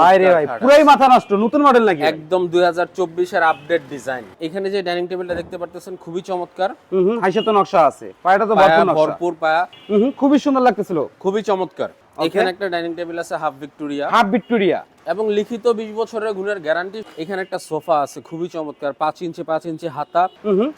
বাইরে ভাই পুরাই মাথা নষ্ট নতুন মডেল নাকি? একদম দুই হাজার চব্বিশের আপডেট ডিজাইন এখানে যে ডাইনিং টেবিলটা দেখতে পারতেছেন খুবই চমৎকার। হুম হুম তো নকশা আছে। পায়াটা তো ভরপুর নকশা। ভরপুর পায়া। হুম, খুবই সুন্দর লাগতেছিল। খুবই চমৎকার। এখানে একটা ডাইনিং টেবিল আছে হাফ ভিক্টোরিয়া হাফ ভিক্টোরিয়া এবং লিখিত বিশ বছরের গুণের গ্যারান্টি এখানে একটা সোফা আছে খুবই চমৎকার পাঁচ ইঞ্চি পাঁচ ইঞ্চি হাতা।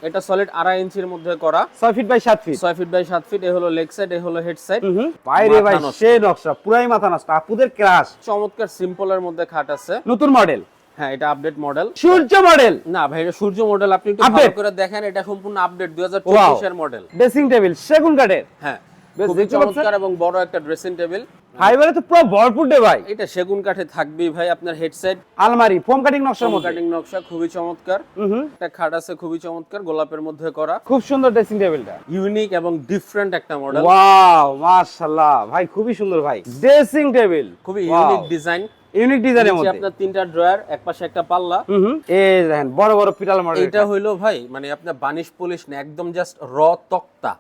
এটা সলিড আড়াই ইঞ্চির মধ্যে করা। ছয় ফিট বাই সাত ফিট ছয় ফিট বাই সাত ফিট এ হলো লেগ সাইড এ হলো হেড সাইড বাইরে ভাই সে নকশা পুরাই মাথা নষ্ট। আপুদের ক্রাশ চমৎকার সিম্পলের মধ্যে খাট আছে। নতুন মডেল হ্যাঁ এটা আপডেট মডেল সূর্য মডেল না ভাই এটা সূর্য মডেল আপনি একটু ভালো করে দেখেন এটা সম্পূর্ণ আপডেট দুই হাজার চব্বিশের মডেল ড্রেসিং টেবিল সেগুন কাঠের। হ্যাঁ খুবই চমৎকার। এবং বড় একটা ড্রেসিং টেবিল ফাইবারে তো পুরো ভরপুর দে ভাই এটা সেগুন কাঠে থাকবেই ভাই আপনার হেডসেট আলমারি ফোম কাটিং নকশার মধ্যে। কাটিং নকশা খুবই চমৎকার। একটা খাট আছে খুবই চমৎকার গোলাপের মধ্যে করা। খুব সুন্দর ড্রেসিং টেবিলটা ইউনিক এবং ডিফারেন্ট একটা মডেল ওয়াও মাশাআল্লাহ। ভাই খুবই সুন্দর ভাই। ড্রেসিং টেবিল খুবই ইউনিক ডিজাইন ইউনিক ডিজাইনের মধ্যে। আপনার তিনটা ড্রয়ার এক পাশে একটা পাল্লা। এই দেখেন বড় বড় পিটাল মডেল এটা। হইল ভাই মানে আপনার বানিশ পলিশ না একদম জাস্ট র তক্তা।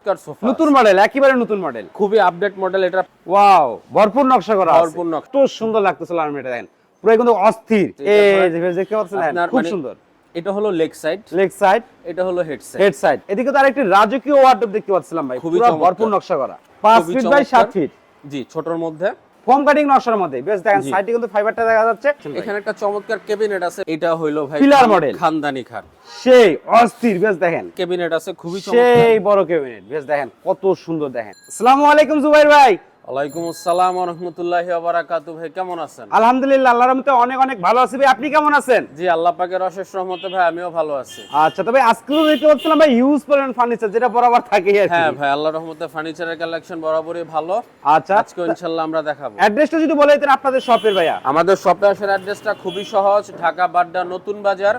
নতুন মডেল একেবারে নতুন মডেল খুবই আপডেট মডেল এটা। ওয়াও ভরপুর নকশা করা ভরপুর নকশা। তো সুন্দর লাগতেছিল দেখেন। পুরো কিন্তু অস্থির। এই দেখতে পাচ্ছেন খুব মানে- সুন্দর। এটা হলো লেগ সাইড লেগ সাইড এটা হলো হেড সাইড হেড সাইড এদিকে তো আরেকটি রাজকীয় ওয়ার্ডরোব দেখতে পাচ্ছিলাম ভাই। খুবই পুরো ভরপুর নকশা করা। 5 ফিট বাই 7 ফিট জি ছোটর মধ্যে। ফোম কাটিং নকশার মধ্যে। বেশ দেখেন সাইডে কিন্তু ফাইবারটা দেখা যাচ্ছে। এখানে একটা চমৎকার ক্যাবিনেট আছে এটা হইল ভাই পিলার খান- খানদানি খাট। সেই অস্থির বেশ দেখেন। ক্যাবিনেট আছে খুবই সেই বড় ক্যাবিনেট বেশ দেখেন কত সুন্দর দেখেন। আসসালামু আলাইকুম জুবাইর ভাই। ওয়ালাইকুম আসসালাম রাহমাতুল্লাহি ওয়া বারাকাতু ভাই কেমন আছেন? আলহামদুলিল্লাহ আল্লাহর রহমতে অনেক অনেক ভালো আছি। ভাই আপনি কেমন আছেন? জি আল্লাহ পাকের অশেষ রহমতে ভাই আমিও ভালো আছি। আচ্ছা তবে আজকে তো দেখতে পাচ্ছিলাম ভাই ইউজ পরিমাণ ফার্নিচার যেটা বরাবর থাকে হ্যাঁ ভাই আল্লাহর রহমতে ফার্নিচারের কালেকশন বরাবরই ভালো। আচ্ছা। আজকে ইনশাআল্লাহ আমরা দেখাবো। অ্যাড্রেসটা যদি বলে দিতেন আপনাদের শপের ভাইয়া। আমাদের শপে আসার অ্যাড্রেসটা খুবই সহজ ঢাকা বাড্ডা নতুন বাজার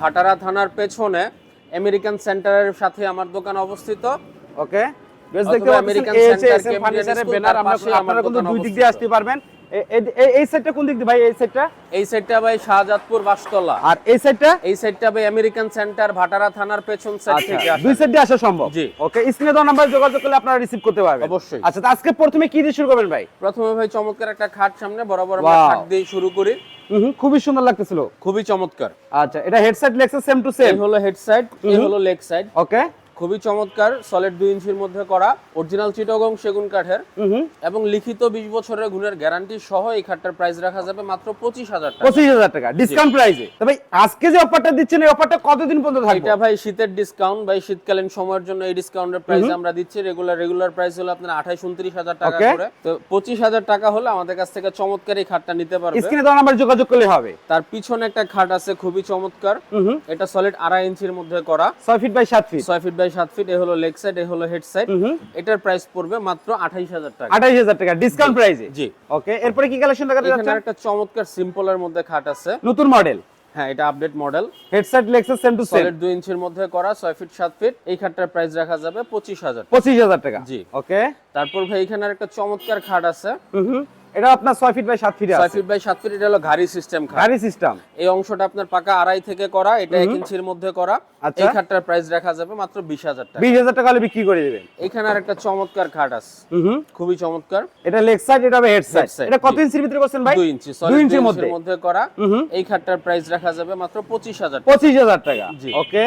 ভাটারা থানার পেছনে আমেরিকান সেন্টারের সাথে আমার দোকান অবস্থিত। ওকে দেখতে পাচ্ছেন ফার্নিচারের ব্যানার আপনারা কিন্তু দুই দিক দিয়ে। আসতে পারবেন। এই সাইডটা কোন দিক দিয়ে ভাই এই সাইডটা এই সাইডটা ভাই শাহজাদপুর বাসতলা আর এই সাইডটা এই সাইডটা ভাই আমেরিকান সেন্টার ভাটারা থানার পেছন সাইড আচ্ছা থেকে আসা। দুই সাইড দিয়ে আসা সম্ভব? জি। ওকে স্ক্রিনে দেওয়া নাম্বার যোগাযোগ করলে আপনারা রিসিভ করতে পারবেন। অবশ্যই। আচ্ছা তো আজকে প্রথমে কি দিয়ে শুরু করবেন ভাই? প্রথমে ভাই চমৎকার একটা খাট সামনে বরাবর আমরা. খাট দিয়ে শুরু করি। খুবই সুন্দর লাগতেছিল। খুবই চমৎকার। আচ্ছা এটা headset Lexus same to same এই হলো হেড সাইড এই হলো লেগ সাইড ওকে খুবই চমৎকার সলিড দুই ইঞ্চির মধ্যে করা অরিজিনাল চিটাগং সেগুন কাঠের। এবং লিখিত বিশ বছরের গুণের গ্যারান্টি সহ এই খাটটার প্রাইস রাখা যাবে মাত্র পঁচিশ হাজার টাকা। পঁচিশ হাজার টাকা ডিসকাউন্ট প্রাইসে তবে আজকে যে অফারটা দিচ্ছেন এই অফারটা কতদিন পর্যন্ত থাকবে? এটা ভাই শীতের ডিসকাউন্ট ভাই শীতকালীন সময়ের জন্য এই ডিসকাউন্টের প্রাইস আমরা দিচ্ছি। রেগুলার রেগুলার প্রাইস হলো আপনার আঠাইশ উনত্রিশ হাজার টাকা করে। তো পঁচিশ হাজার টাকা হলে আমাদের কাছ থেকে চমৎকার এই খাটটা নিতে পারবে। স্ক্রিনে দেওয়া নাম্বার যোগাযোগ করলে হবে। তার পিছনে একটা খাট আছে খুবই চমৎকার। এটা সলিড আড়াই ইঞ্চির মধ্যে করা। ছয় ফিট বাই সাত ফিট ছয় ফিট বাই সাত ফিট এ হলো লেগ সাইড এ হলো হেড সাইড এটার প্রাইস পড়বে মাত্র আঠাইশ হাজার টাকা। আঠাইশ হাজার টাকা ডিসকাউন্ট প্রাইসে জি। ওকে এরপরে কি কালেকশন দেখাতে এখানে যাচ্ছেন? একটা চমৎকার সিম্পলের মধ্যে খাট আছে। নতুন মডেল হ্যাঁ এটা update model headset Lexus same to same solid দুই ইঞ্চির মধ্যে করা ছয় ফিট সাত ফিট এই খাটটার প্রাইস রাখা যাবে পঁচিশ হাজার পঁচিশ হাজার টাকা। জি। ওকে তারপর ভাই এখানে একটা চমৎকার খাট আছে। হুম। এটা আপনার ছয় feet by feet feet by feet এটা হলো গাড়ি সিস্টেম গাড়ি সিস্টেম এই অংশটা আপনার পাকা আড়াই থেকে করা এটা ইঞ্চির মধ্যে করা। আচ্ছা। এই খাটটার প্রাইস রাখা যাবে মাত্র বিশ হাজার টাকা। বিশ হাজার টাকা হলে বিক্রি করে দেবেন। এখানে আর একটা চমৎকার খাট আছে। খুবই চমৎকার। এটা লেগ সাইড এটা হেড সাইড এটা কত ইঞ্চির ভিতরে করছেন ভাই? দুই ইঞ্চি ইঞ্চির মধ্যে। করা। এই খাটটার প্রাইস রাখা যাবে মাত্র পঁচিশ হাজার টাকা। পঁচিশ হাজার টাকা। জি। ওকে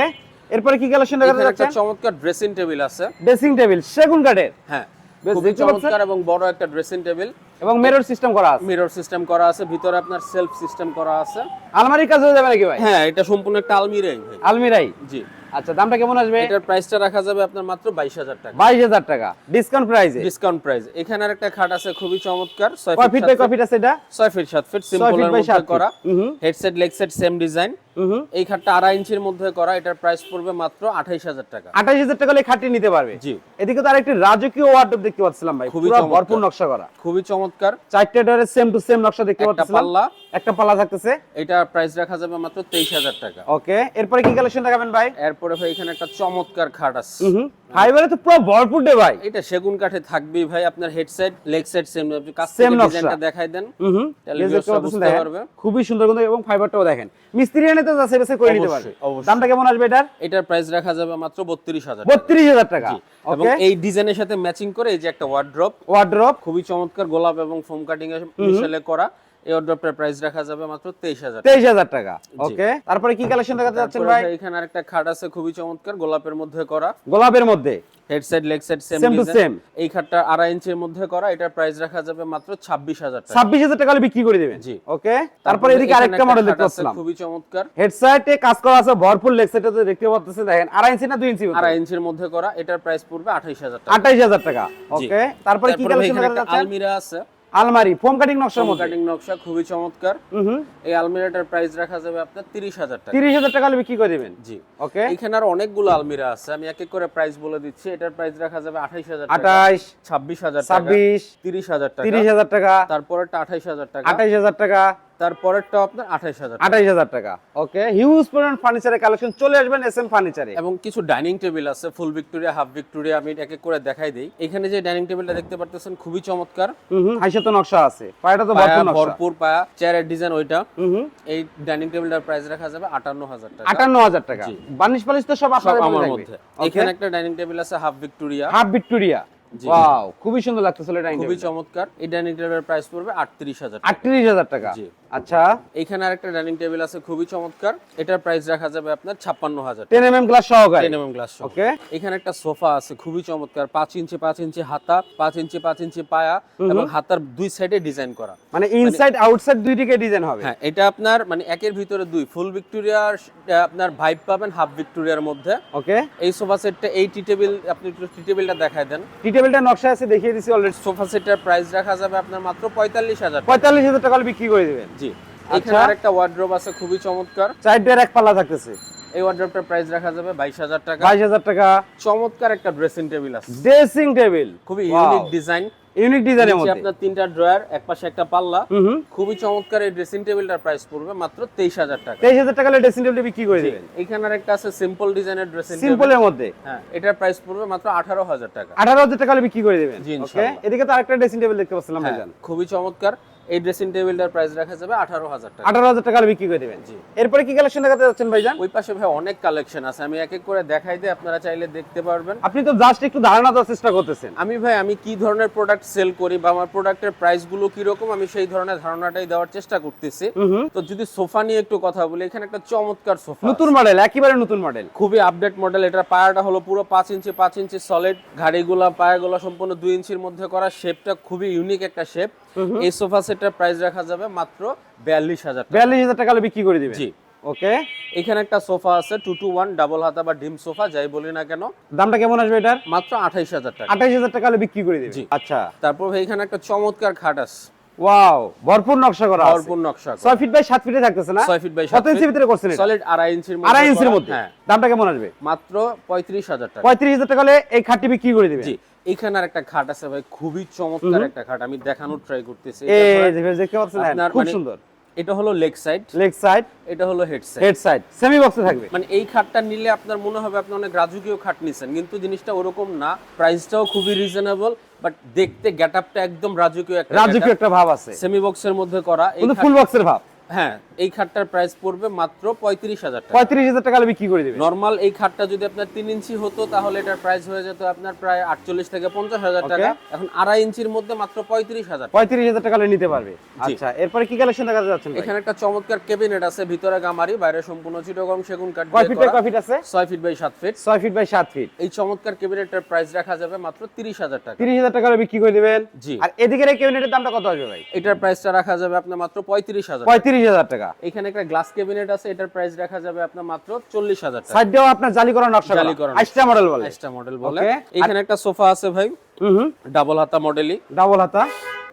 এরপরে কি কালেকশন দেখাতে এখানে একটা চমৎকার ড্রেসিং টেবিল আছে। ড্রেসিং টেবিল সেগুন কাঠের। হ্যাঁ। খুবই দেখতে চমৎকার এবং বড় একটা ড্রেসিং টেবিল এবং মিরর সিস্টেম করা আছে। মিরর সিস্টেম করা আছে ভিতরে আপনার সেলফ সিস্টেম করা আছে। আলমারির কাজ হয়ে যাবে নাকি ভাই? হ্যাঁ এটা সম্পূর্ণ একটা আলমিরাই আলমিরাই? জি। আচ্ছা দামটা কেমন আসবে? এটার প্রাইসটা রাখা যাবে আপনার মাত্র বাইশ হাজার টাকা। বাইশ হাজার টাকা। ডিসকাউন্ট প্রাইসে ডিসকাউন্ট প্রাইস এখানে আর একটা খাট আছে খুবই চমৎকার। ছয় কয় ফিট ফিট বাই কয় ফিট আছে এটা? ছয় ফিট সাত ফিট বাই সাত মধ্যে করা। Headset leg set same design এই খাটটা আড়াই ইঞ্চির মধ্যে করা এটার প্রাইস পড়বে মাত্র আঠাইশ হাজার টাকা। আঠাশ হাজার টাকা খাটিয়ে নিতে পারবে? জি। এদিকে তো আরেকটি রাজকীয় ওয়ার্ডরোব দেখতে পাচ্ছিলাম ভাই খুবই ভরপুর নকশা করা। খুবই চমৎকার। চারটে ডোরের সেম টু সেম নকশা দেখতে পাচ্ছিলাম। পাল্লা। একটা পাল্লা থাকতেছে। এটা প্রাইস রাখা যাবে মাত্র তেইশ হাজার টাকা। ওকে এরপরে কি কালেকশন দেখাবেন ভাই? এরপরে ভাই এখানে একটা চমৎকার খাট আছে। ফাইবারে তো পুরো ভরপুর ডে ভাই। এটা সেগুন কাঠে থাকবেই ভাই আপনার head side leg side same নকশা। ডিজাইনটা দেখাই দেন। বুঝতে পারবে। খুবই সুন্দর কিন্তু এবং ফাইবারটাও দেখেন। মিস্ত্রি এনে তো যাচ্ছে বেসে করে নিতে পারবে। দামটা কেমন আসবে এটার? এটার প্রাইস রাখা যাবে মাত্র বত্রিশ হাজার বত্রিশ হাজার টাকা। এবং এই ডিজাইনের সাথে ম্যাচিং করে এই যে একটা ওয়ার্ড্রপ ওয়ার্ড্রপ খুবই চমৎকার গোলাপ এবং ফোম কাটিং এর মিশেলে করা। এই অর্ডারটার প্রাইস রাখা যাবে মাত্র তেইশ হাজার তেইশ হাজার টাকা। ওকে তারপরে কি কালেকশন দেখাতে যাচ্ছেন ভাই? এখানে আরেকটা খাট আছে খুবই চমৎকার গোলাপের মধ্যে করা। গোলাপের মধ্যে? Head side leg side same Same এই খাটটা আড়াই ইঞ্চির মধ্যে করা এটার প্রাইস রাখা যাবে মাত্র ছাব্বিশ হাজার টাকা। ছাব্বিশ হাজার টাকা হলে বিক্রি করে দিবেন? জি। ওকে তারপরে এদিকে আরেকটা মডেল দেখতে পাচ্ছিলাম। খুবই চমৎকার। হেডসাইটে কাজ করা আছে ভরপুর লেগ সাইডে তো দেখতে পাচ্ছেন দেখেন আড়াই ইঞ্চি না দুই ইঞ্চি আড়াই ইঞ্চির মধ্যে করা এটার প্রাইস পড়বে আঠাইশ হাজার টাকা। আঠাইশ হাজার টাকা। ওকে তারপরে কি কালেকশন দেখাতে যাচ্ছেন? আলমিরা আছে। আলমারি ফোম কাটিং নকশার মধ্যে? কাটিং নকশা খুবই চমৎকার। এই আলমিরাটার প্রাইস রাখা যাবে আপনার তিরিশ হাজার টাকা। তিরিশ হাজার টাকা হলে বিক্রি করে দিবেন? জি। ওকে এখানে আর অনেকগুলো আলমিরা আছে আমি এক এক করে প্রাইস বলে দিচ্ছি। এটার প্রাইস রাখা যাবে আঠাইশ হাজার টাকা। আঠাইশ ছাব্বিশ হাজার টাকা। তিরিশ হাজার টাকা। তিরিশ হাজার টাকা। তারপরেরটা আঠাইশ হাজার টাকা। আঠাইশ হাজার টাকা। তারপরেরটা আপনার আঠাইশ হাজার টাকা। আঠাইশ হাজার টাকা। ওকে হিউজ পরিমাণ ফার্নিচারের কালেকশন চলে আসবেন এস এম ফার্নিচারে এবং কিছু ডাইনিং টেবিল আছে ফুল ভিক্টোরিয়া হাফ ভিক্টোরিয়া আমি এক এক করে দেখাই দিই। এখানে যে ডাইনিং টেবিলটা দেখতে পারতেছেন খুবই চমৎকার। হাইসে তো নকশা আছে। পায়টা তো ভরপুর পায়া চেয়ারের ডিজাইন ওইটা। এই ডাইনিং টেবিলটার প্রাইস রাখা যাবে আটান্ন হাজার টাকা। আটান্ন হাজার টাকা। জি। বার্নিশ পালিশ তো সব আপনাদের মধ্যে। এখানে একটা ডাইনিং টেবিল আছে half Victoria half Victoria. Wow খুবই সুন্দর লাগতেছিল এটা খুবই চমৎকার। এই ডাইনিং টেবিলের প্রাইস পড়বে আটত্রিশ হাজার আটত্রিশ হাজার টাকা। আচ্ছা। এখানে আরেকটা ডাইনিং টেবিল আছে খুবই চমৎকার। এটার প্রাইস রাখা যাবে আপনার ছাপ্পান্ন হাজার টেন এম এম গ্লাস সহকারে। টেন এমএম গ্লাস ওকে এখানে একটা সোফা আছে খুবই চমৎকার। পাঁচ ইঞ্চি পাঁচ ইঞ্চি হাতা পাঁচ ইঞ্চি পাঁচ ইঞ্চি পায়া এবং হাতার দুই সাইডে ডিজাইন করা। মানে ইনসাইড আউটসাইড দুই দিকে ডিজাইন হবে? হ্যাঁ এটা আপনার মানে একের ভিতরে দুই। ফুল ভিক্টোরিয়ার আপনার ভাইব পাবেন হাফ ভিক্টোরিয়ার মধ্যে। ওকে এই সোফা সেটটা এই টি টেবিল আপনি একটু টি টেবিলটা দেখায় দেন। টেবিলটা নকশা আছে দেখিয়ে দিছি অলরেডি সোফা সেটের প্রাইস রাখা যাবে আপনার মাত্র পঁয়তাল্লিশ হাজার পঁয়তাল্লিশ হাজার টাকা বিক্রি করে দিবেন। জি। আচ্ছা। এখানে আরেকটা ওয়ার্ড্রোব আছে খুবই চমৎকার। চার ডের এক পাল্লা থাকতেছে। এই ওয়ার্ড্রোবটার প্রাইস রাখা যাবে বাইশ হাজার টাকা। বাইশ হাজার টাকা। চমৎকার একটা ড্রেসিং টেবিল আছে। ড্রেসিং টেবিল খুবই ইউনিক ডিজাইন ইউনিক ডিজাইনের মধ্যে। আপনার তিনটা ড্রয়ার এক পাশে একটা পাল্লা। খুবই চমৎকার এই ড্রেসিং টেবিলটার প্রাইস পড়বে মাত্র তেইশ হাজার টাকা। তেইশ হাজার টাকা ড্রেসিং টেবিল বিক্রি করে দিবেন। এখানে আর একটা আছে সিম্পল ডিজাইনের ড্রেসিং টেবিল সিম্পলের মধ্যে। হ্যাঁ এটার প্রাইস পড়বে মাত্র আঠারো হাজার টাকা। আঠারো হাজার টাকা বিক্রি করে দিবেন। জি, ওকে এদিকে তো আরেকটা ড্রেসিং টেবিল দেখতে পাচ্ছিলাম হ্যাঁ, ভাইজান। খুবই চমৎকার। এই ড্রেসিং টেবিলটার প্রাইস রাখা যাবে আঠারো হাজার টাকা। আঠারো হাজার টাকা বিক্রি করে দিবেন। জি। এরপরে কি কালেকশন দেখাতে যাচ্ছেন ভাইজান? ওই পাশে ভাই অনেক কালেকশন আছে আমি এক এক করে দেখাই দিই আপনারা চাইলে দেখতে পারবেন। আপনি তো জাস্ট একটু ধারণা দেওয়ার চেষ্টা করতেছেন। আমি ভাই আমি কি ধরনের প্রোডাক্ট সেল করি বা আমার প্রোডাক্টেরগুলো কীরকম আমি সেই ধরনের ধারণাটাই দেওয়ার চেষ্টা করতেছি। তো যদি সোফা নিয়ে একটু কথা বলি এখানে একটা চমৎকার সোফা নতুন মডেল একেবারে নতুন মডেল খুবই আপডেট মডেল এটা পায়াটা হলো পুরো পাঁচ ইঞ্চি পাঁচ ইঞ্চি সলিড ঘাড়িগুলা পায়াগুলো সম্পূর্ণ দুই ইঞ্চির মধ্যে করা শেপটা খুবই ইউনিক একটা শেপ এই সোফা সেটটার প্রাইস রাখা যাবে মাত্র বিয়াল্লিশ হাজার বিয়াল্লিশ হাজার টাকা বিক্রি করে দিবেন জি। ওকে। এখানে একটা সোফা আছে টু টু ওয়ান ডাবল হাতা বা ডিম সোফা যাই বলি না কেন। দামটা কেমন আসবে এটার? মাত্র আঠাইশ হাজার টাকা। আঠাইশ হাজার টাকা বিক্রি করে দিবেন জি। আচ্ছা। তারপর এখানে একটা চমৎকার খাট আছে। ওয়াও ভরপুর নকশা করা ভরপুর নকশা ছয় ফিট বাই সাত ফিটে থাকতেছে না? ছয় ফিট বাই কত ইঞ্চি ভিতরে করছেন? সলিড আড়াই ইঞ্চির মধ্যে আড়াই ইঞ্চির মধ্যে। হ্যাঁ। দামটা কেমন আসবে? মাত্র পঁয়ত্রিশ হাজার টাকা। পঁয়ত্রিশ হাজার টাকা হলে এই খাটটি বিক্রি করে দিবেন জি। এখানে আর একটা খাট আছে ভাই খুবই চমৎকার একটা খাট আমি দেখানোর ট্রাই করতেছি। হ্যাঁ, খুব মানে- সুন্দর। এটা হলো লেগ সাইড লেগ সাইড এটা হলো head side head side semi বক্সে থাকবে। মানে এই খাটটা নিলে আপনার মনে হবে আপনি অনেক রাজকীয় খাট নিছেন কিন্তু জিনিসটা ওরকম না। প্রাইসটাও খুবই রিজনেবল বাট দেখতে গেটআপটা একদম রাজকীয় একটা রাজকীয় একটা ভাব আছে। সেমি বক্সের মধ্যে করা কিন্তু ফুল বক্সের ভাব। হ্যাঁ এই খাটটার প্রাইস পড়বে মাত্র পঁয়ত্রিশ হাজার টাকা। পঁয়ত্রিশ হাজার টাকা বিক্রি করে দিবেন নর্মাল এই খাটটা যদি আপনার তিন ইঞ্চি হতো তাহলে এটার প্রাইস হয়ে যেত আপনার প্রায় আটচল্লিশ থেকে পঞ্চাশ হাজার টাকা। এখন আড়াই ইঞ্চির মধ্যে মাত্র পঁয়ত্রিশ হাজার পঁয়ত্রিশ হাজার টাকা নিতে পারবে। আচ্ছা এরপরে কি কালেকশন দেখাতে যাচ্ছেন ভাই? এখানে একটা চমৎকার কেবিনেট আছে ভিতরে গামারি বাইরে সম্পূর্ণ চিটগং সেগুন কাঠ কয় ফিট কয় ফিট আছে? ছয় ফিট বাই সাত ফিট ছয় ফিট বাই সাত ফিট এই চমৎকার কেবিনেটের প্রাইস রাখা যাবে মাত্র তিরিশ হাজার টাকা। তিরিশ হাজার টাকা বিক্রি করে দিবেন? জি। আর এদিকের এই ক্যাবিনেটের দামটা কত আসবে ভাই? এটার প্রাইসটা রাখা যাবে আপনার মাত্র পঁয়ত্রিশ হাজার পঁয়ত্রিশ হাজার টাকা। এখানে একটা গ্লাস কেবিনেট আছে এটার প্রাইস রাখা যাবে আপনার মাত্র চল্লিশ হাজার টাকা। সাইডেও আপনার জালি করা। নকশা। জালি করা আইসটা মডেল বলে। এক্সট্রা মডেল বলে। এখানে একটা সোফা আছে ভাই। ডাবল হাতা মডেলই ডাবল হাতা।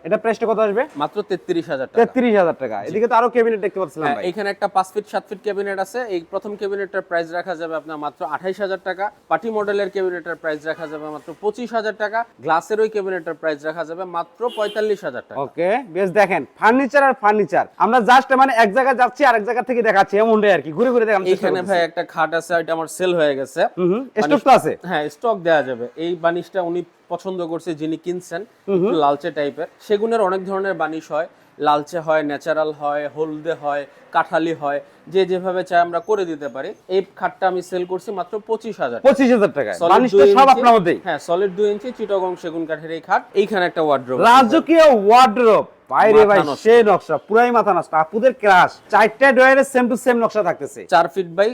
এটা প্রাইসটা কত আসবে? মাত্র তেত্রিশ হাজার টাকা। তেত্রিশ হাজার টাকা। এদিকে তো আরও ক্যাবিনেট দেখতে পাচ্ছিলাম হ্যাঁ, ভাই। এখানে একটা পাঁচ ফিট সাত ফিট ক্যাবিনেট আছে। এই প্রথম ক্যাবিনেটটার প্রাইস রাখা যাবে আপনার মাত্র আঠাইশ হাজার টাকা। পার্টি মডেলের ক্যাবিনেটের প্রাইস রাখা যাবে মাত্র পঁচিশ হাজার টাকা। গ্লাসের ওই ক্যাবিনেটের প্রাইস রাখা যাবে মাত্র পঁয়তাল্লিশ হাজার টাকা। ওকে বেশ দেখেন ফার্নিচার আর ফার্নিচার আমরা জাস্ট মানে এক জায়গায় যাচ্ছি আরেক জায়গা থেকে দেখাচ্ছি এমনটাই আর কি। ঘুরে ঘুরে দেখাম এখানে ভাই একটা খাট আছে এটা আমার সেল হয়ে গেছে। হুম স্টক তো আছে হ্যাঁ স্টক দেওয়া যাবে। এই বানিশটা উনি পছন্দ করছে যিনি কিনছেন লালচে টাইপের। সেগুনের অনেক ধরনের বানিশ হয়। লালচে হয় ন্যাচারাল হয় হলদে হয় কাঠালি হয় যে যেভাবে চাই আমরা করে দিতে পারি। এই খাটটা আমি সেল করছি মাত্র পঁচিশ হাজার পঁচিশ হাজার সব আপনার মধ্যেই। হ্যাঁ সলিড দুই ইঞ্চি চিটগং সেগুন কাঠের এই খাট। এইখানে একটা ওয়ার্ড্রোপ রাজকীয় ওয়ার্ড্রোব বাইরে ভাই সেই নকশা পুরাই মাথা নষ্ট। আপুদের ক্রাশ চারটা সেম টু সেম নকশা থাকতেছে। ফিট বাই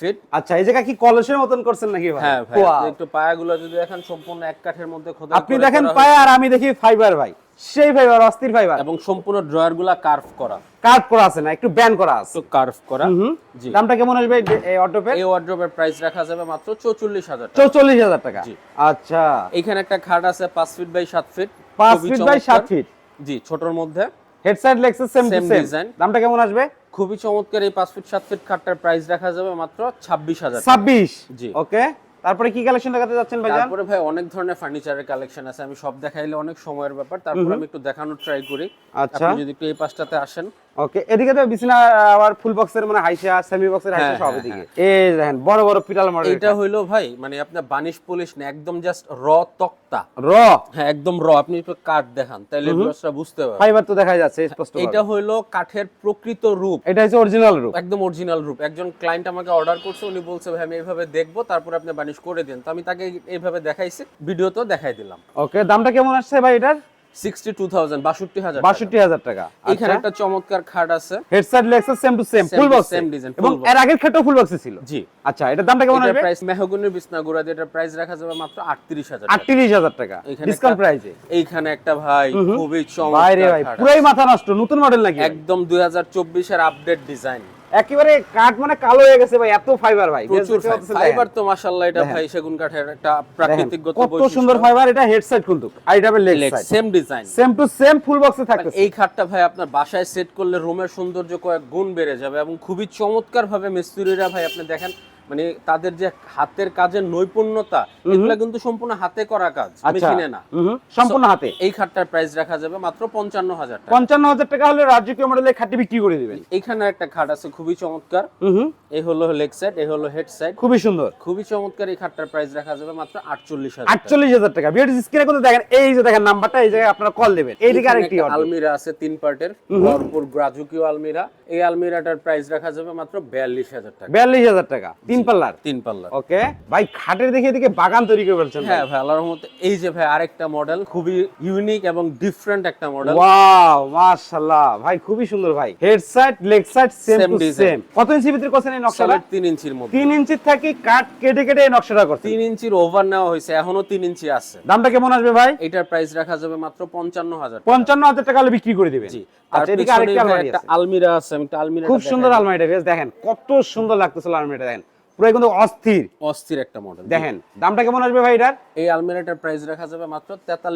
ফিট আচ্ছা এই জায়গা কি কলসের মতন করছেন নাকি ভাই? হ্যাঁ ভাই একটু পায়াগুলো যদি সম্পূর্ণ এক কাঠের মধ্যে খোদাই আপনি দেখেন পায়া আর আমি দেখি ফাইবার ভাই। সেই ফাইবার অস্থির ফাইবার এবং সম্পূর্ণ ড্রয়ারগুলা কার্ভ করা। কাট করা আছে না একটু ব্যান করা আছে। কার্ভ করা। জি। দামটা কেমন আসবে এই- অটোপে এই প্রাইস রাখা যাবে মাত্র চৌচল্লিশ হাজার টাকা। চৌচল্লিশ হাজার টাকা। জি। আচ্ছা। এখানে একটা খাট আছে পাঁচ ফিট বাই সাত ফিট পাঁচ ফিট বাই সাত ফিট জি ছোটর মধ্যে। Head side Lexus same to same. দামটা কেমন আসবে? খুবই চমৎকার এই 5 ফিট 7 ফিট খাটটার প্রাইস রাখা যাবে মাত্র ছাব্বিশ হাজার টাকা। ছাব্বিশ? জি। ওকে তারপরে কি কালেকশন দেখাতে যাচ্ছেন ভাই তারপরে ভাই অনেক ধরনের ফার্নিচারের কালেকশন আছে। আমি সব দেখাইলে অনেক সময়ের ব্যাপার। তারপর আমি একটু দেখানোর ট্রাই করি। আচ্ছা। আপনি যদি একটু এই পাশটাতে আসেন। ওকে এদিকে তো বিছনা আবার ফুল বক্সের মানে হাইসা সেমি বক্সের হাইসা হ্যাঁ, সব হ্যাঁ, এদিকে। এই দেখেন বড় বড় পিটাল মডেল হইল ভাই মানে আপনার বানিশ পুলিশ না একদম জাস্ট র তক্তা। র হ্যাঁ একদম র আপনি একটু কাঠ দেখান তাহলে ভিউয়ার্সরা বুঝতে পারবে। ফাইবার তো দেখা যাচ্ছে স্পষ্ট এটা হইল কাঠের প্রকৃত রূপ। এটা হচ্ছে অরিজিনাল রূপ। একদম অরিজিনাল রূপ। একজন ক্লায়েন্ট আমাকে অর্ডার করছে উনি বলছে ভাই আমি এইভাবে দেখব তারপর আপনি বানিশ করে দেন। তো আমি তাকে এইভাবে দেখাইছি ভিডিওতেও দেখাই দিলাম। ওকে দামটা কেমন আসছে ভাই এটার? সিক্সটি টু হাজার টাকা। এখানে একটা চমৎকার খাট আছে। Headset Lexus same to same full box same design, এবং এর আগের ক্ষেত্রেও ফুল বক্সে ছিল। জি। আচ্ছা এটার দামটা কেমন প্রাইস মেহগুনির বিছনা গুড়া দিয়ে এটার প্রাইস রাখা যাবে মাত্র আটত্রিশ হাজার টাকা। আটত্রিশ হাজার টাকা। এখানে ডিসকাউন্ট প্রাইসে এইখানে একটা ভাই খুবই বাইরে চমৎকার ভাই পুরাই মাথা নষ্ট নতুন মডেল নাকি? একদম দুই হাজার চব্বিশের আপডেট ডিজাইন একেবারে কাঠ মানে কালো হয়ে গেছে ভাই এত ফাইবার ভাই প্রচুর ফাইবার তো মাশাআল্লাহ এটা ভাই সেগুন কাঠের একটা প্রাকৃতিক গত কত সুন্দর ফাইবার এটা হেডসেট কিন্তু আর এটা leg side same design same to same full বক্সে থাকে এই খাটটা ভাই আপনার বাসায় সেট করলে রুমের সৌন্দর্য কয়েক গুণ বেড়ে যাবে এবং খুবই চমৎকার ভাবে মিস্ত্রিরা ভাই আপনি দেখেন মানে তাদের যে হাতের কাজের নৈপুণ্যতা এগুলো কিন্তু সম্পূর্ণ হাতে করা কাজ আচ্ছা। মেশিনে না। সম্পূর্ণ হাতে। এই খাটটার প্রাইস রাখা যাবে মাত্র পঞ্চান্ন হাজার টাকা। পঞ্চান্ন হাজার টাকা হলে রাজকীয় মডেলের খাটি বিক্রি করে দিবেন। এখানে একটা খাট আছে খুবই চমৎকার। এই হলো লেগ সাইড এই হলো হেড সাইড খুবই সুন্দর। খুবই চমৎকার এই খাটটার প্রাইস রাখা যাবে মাত্র আটচল্লিশ হাজার টাকা। আটচল্লিশ হাজার টাকা বিয়ার স্ক্রিনে কিন্তু দেখেন এই যে দেখেন নাম্বারটা এই জায়গায় আপনারা কল দেবেন। এইদিকে আরেকটি আলমিরা আছে তিন পার্টের ভরপুর গ্রাজুকীয় আলমিরা। এই আলমিরাটার প্রাইস রাখা যাবে মাত্র বিয়াল্লিশ হাজার টাকা। বিয়াল্লিশ হাজার টাকা তিন পাল্লার? তিন পাল্লা ওকে। ভাই খাটের দেখে এদিকে বাগান তৈরি করে ফেলছেন হ্যাঁ ভাই আল্লাহর রহমতে। এই যে ভাই আরেকটা মডেল খুবই ইউনিক এবং ডিফারেন্ট একটা মডেল ওয়াও মাশাআল্লাহ। ভাই খুবই সুন্দর ভাই। Head side leg side same to same কত ইঞ্চি ভিতরে করছেন এই নকশাটা? সলিড তিন ইঞ্চির মধ্যে। তিন ইঞ্চি থাকি কাট কেটে কেটে এই নকশাটা করছেন। তিন ইঞ্চির ওভার নেওয়া হয়েছে এখনও তিন ইঞ্চি আছে। দামটা কেমন আসবে ভাই? এটার প্রাইস রাখা যাবে মাত্র পঞ্চান্ন হাজার পঞ্চান্ন হাজার টাকা হলে বিক্রি করে দিবেন। জি। আচ্ছা এদিকে আরেকটা আলমারি আলমিরা আছে আমি আলমিরা খুব সুন্দর আলমারিটা বেশ দেখেন। কত সুন্দর লাগতেছিল আলমারিটা দেখেন। পুরো কিন্তু অস্থির। অস্থির একটা মডেল দেখেন দামটা কেমন আসবে ভাই এটার? এই আলমিরাটার প্রাইস রাখা যাবে মাত্র টাকা।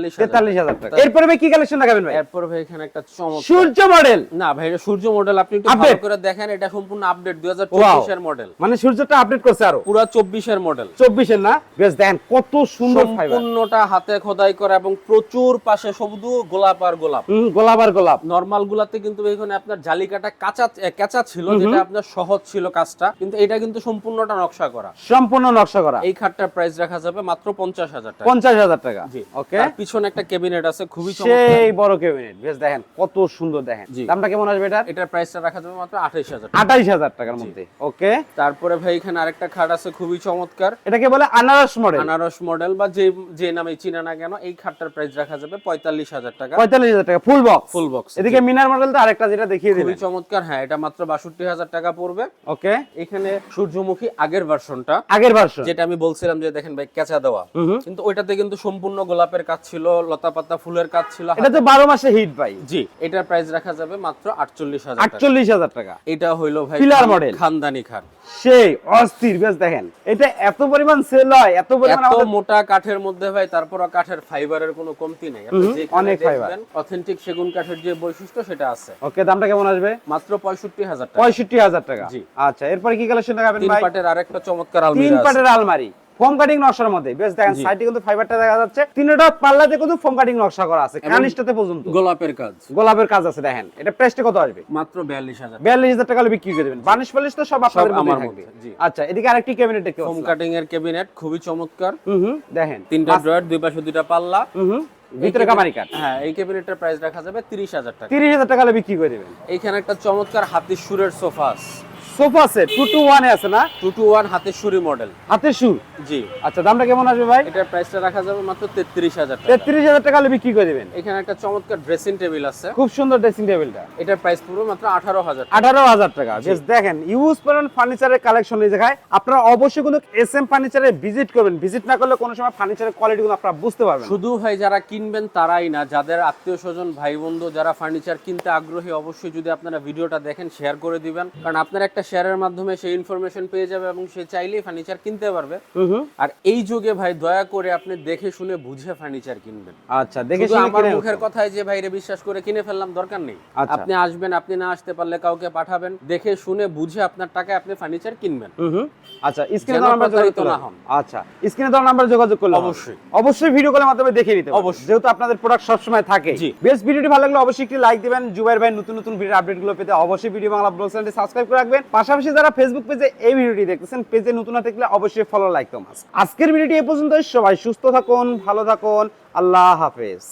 এরপরে ভাই কি কালেকশন দেখাবেন ভাই? এরপর ভাই এখানে একটা চমৎকার সূর্য মডেল না ভাই এটা সূর্য মডেল আপনি একটু ভালো করে দেখেন এটা সম্পূর্ণ আপডেট দুই হাজার Wow. চব্বিশের মডেল মানে সূর্যটা আপডেট করছে আরও। পুরা চব্বিশের মডেল চব্বিশের না? বেশ দেখেন কত সুন্দর ফাইবার সম্পূর্ণটা হাতে খোদাই করা এবং প্রচুর পাশে শুধু গোলাপ আর গোলাপ। গোলাপ আর গোলাপ। নরমাল গুলাতে কিন্তু এখানে আপনার জালিকাটা কাঁচা কাঁচা ছিল যেটা আপনার সহজ ছিল কাজটা। কিন্তু এটা কিন্তু সম্পূর্ণটা নকশা করা। সম্পূর্ণ নকশা করা। এই খাটটার প্রাইস রাখা যাবে মাত্র পঞ্চাশ হাজার টাকা। পঞ্চাশ হাজার টাকা। জি। ওকে পিছনে একটা ক্যাবিনেট আছে খুবই চমৎকার। সেই বড় ক্যাবিনেট বেশ দেখেন কত সুন্দর দেখেন। দামটা কেমন আসবে এটা এটার প্রাইসটা রাখা যাবে মাত্র আঠাইশ হাজার আঠাইশ হাজার টাকার মধ্যে। ওকে তারপরে ভাই এখানে আরেকটা খাট আছে খুবই চমৎকার। এটাকে বলে আনারস মডেল আনারস মডেল বা যে যে নামে চিনা না কেন এই খাটটার প্রাইস রাখা যাবে পঁয়তাল্লিশ হাজার টাকা। পঁয়তাল্লিশ হাজার টাকা ফুল বক্স ফুল বক্স এদিকে মিনার মডেল তো আরেকটা যেটা দেখিয়ে খুবই চমৎকার হ্যাঁ এটা মাত্র বাষট্টি হাজার টাকা পড়বে। ওকে এখানে সূর্যমুখী আগের ভার্সনটা আগের ভার্সন যেটা আমি বলছিলাম যে দেখেন ভাই কেঁচা দেওয়া। কিন্তু ওইটাতে কিন্তু সম্পূর্ণ গোলাপের কাজ ছিল লতা পাতা ফুলের কাজ ছিল এটা তো বারো মাসে হিট ভাই। জি এটার প্রাইস রাখা যাবে মাত্র আটচল্লিশ হাজার আটচল্লিশ হাজার টাকা। এটা হইল ভাই খান- model। খানদানি খাট। সেই অস্থির বেশ দেখেন। এটা এত পরিমাণ সেল হয় এত পরিমাণ এত মোটা কাঠের মধ্যে ভাই তারপর কাঠের ফাইবারের কোনো কমতি নেই। অনেক fiber। অথেন্টিক সেগুন কাঠের যে বৈশিষ্ট্য সেটা আছে। ওকে দামটা কেমন আসবে? মাত্র পঁয়ষট্টি হাজার টাকা। পঁয়ষট্টি হাজার টাকা। জি। আচ্ছা এরপরে কি কালেকশন দেখাবেন ভাই? পাটের আরেকটা চমৎকার তিন আলমিরা পাটের আলমারি ফোম কাটিং নকশার মধ্যে। বেশ দেখেন সাইডে কিন্তু ফাইবারটা দেখা যাচ্ছে। তিনটা পাল্লাতে কিন্তু ফোম কাটিং নকশা করা আছে কানিস্টাতে পর্যন্ত। গোলাপের কাজ। গোলাপের কাজ আছে দেখেন। এটা প্রাইসটা কত আসবে? মাত্র বিয়াল্লিশ হাজার। বিয়াল্লিশ হাজার টাকা হলে বিক্রি করে দেবেন। বানিশ পালিশ তো সব আপনাদের আমার মধ্যে, আচ্ছা এদিকে আরেকটি ক্যাবিনেট দেখতে ফোম কাটিং এর ক্যাবিনেট খুবই চমৎকার। হুম দেখেন। তিনটা ড্রয়ার দুই পাশে দুইটা পাল্লা। হুম ভিতরে কামারি কাট হ্যাঁ এই ক্যাবিনেটের প্রাইস রাখা যাবে তিরিশ হাজার টাকা। তিরিশ হাজার টাকা হলে বিক্রি করে দেবেন। এইখানে একটা চমৎকার হাতির সুরের সোফা আছে। সোফা সেট টু টু ওয়ানে আছে না? টু টু ওয়ান হাতের সুরি মডেল জি। আচ্ছা দামটা কেমন আসবে ভাই? এটার প্রাইসটা রাখা যাবে মাত্র তেত্রিশ হাজার টাকা। তেত্রিশ হাজার টাকা হলে বিক্রি করে দেবেন। এখানে একটা চমৎকার ড্রেসিং টেবিল আছে। খুব সুন্দর ড্রেসিং টেবিলটা এটার প্রাইস পুরো মাত্র আঠারো হাজার আঠারো হাজার টাকা। বেশ দেখেন ইউজ ফার্নিচারের কালেকশন এই জায়গায় আপনারা অবশ্যই কিন্তু এস এম ফার্নিচারে ভিজিট করবেন। ভিজিট না করলে কোনো সময় ফার্নিচারের কোয়ালিটি গুলো আপনারা বুঝতে পারবেন শুধু ভাই যারা কিনবেন তারাই না যাদের আত্মীয় স্বজন ভাই বন্ধু যারা ফার্নিচার কিনতে আগ্রহী অবশ্যই যদি আপনারা ভিডিওটা দেখেন শেয়ার করে দিবেন। কারণ আপনার একটা শেয়ারের মাধ্যমে সেই ইনফরমেশন পেয়ে যাবে এবং সে চাইলেই ফার্নিচার কিনতে পারবে। আর এই যুগে ভাই দয়া করে আপনি দেখে শুনে বুঝে ফার্নিচার কিনবেন আচ্ছা দেখে শুনে আমার মুখের কথায় যে ভাইরে বিশ্বাস করে কিনে ফেললাম দরকার নেই আচ্ছা। আপনি আসবেন আপনি না আসতে পারলে কাউকে পাঠাবেন দেখে শুনে বুঝে আপনার টাকায় আপনি ফার্নিচার কিনবেন। আচ্ছা স্ক্রিনে দেওয়া নাম্বার যোগাযোগ না হন। আচ্ছা স্ক্রিনে দেওয়া নাম্বার যোগাযোগ করলে অবশ্যই। অবশ্যই ভিডিও কলের মাধ্যমে দেখে নিতে অবশ্যই অবশ্যই। যেহেতু আপনাদের প্রোডাক্ট সবসময় থাকে। বেস্ট ভিডিওটি ভালো লাগলে অবশ্যই একটি লাইক দিবেন জুবাইর ভাই নতুন নতুন ভিডিও আপডেটগুলো পেতে অবশ্যই ভিডিও বাংলা ব্লগ চ্যানেলটি সাবস্ক্রাইব করে রাখবেন পাশাপাশি যারা ফেসবুক পেজে এই ভিডিওটি দেখতেছেন পেজে নতুন না থাকলে অবশ্যই ফলো লাইক তো আজকের ভিডিওটি এই পর্যন্ত সবাই সুস্থ থাকুন, ভালো থাকুন। আল্লাহ হাফেজ।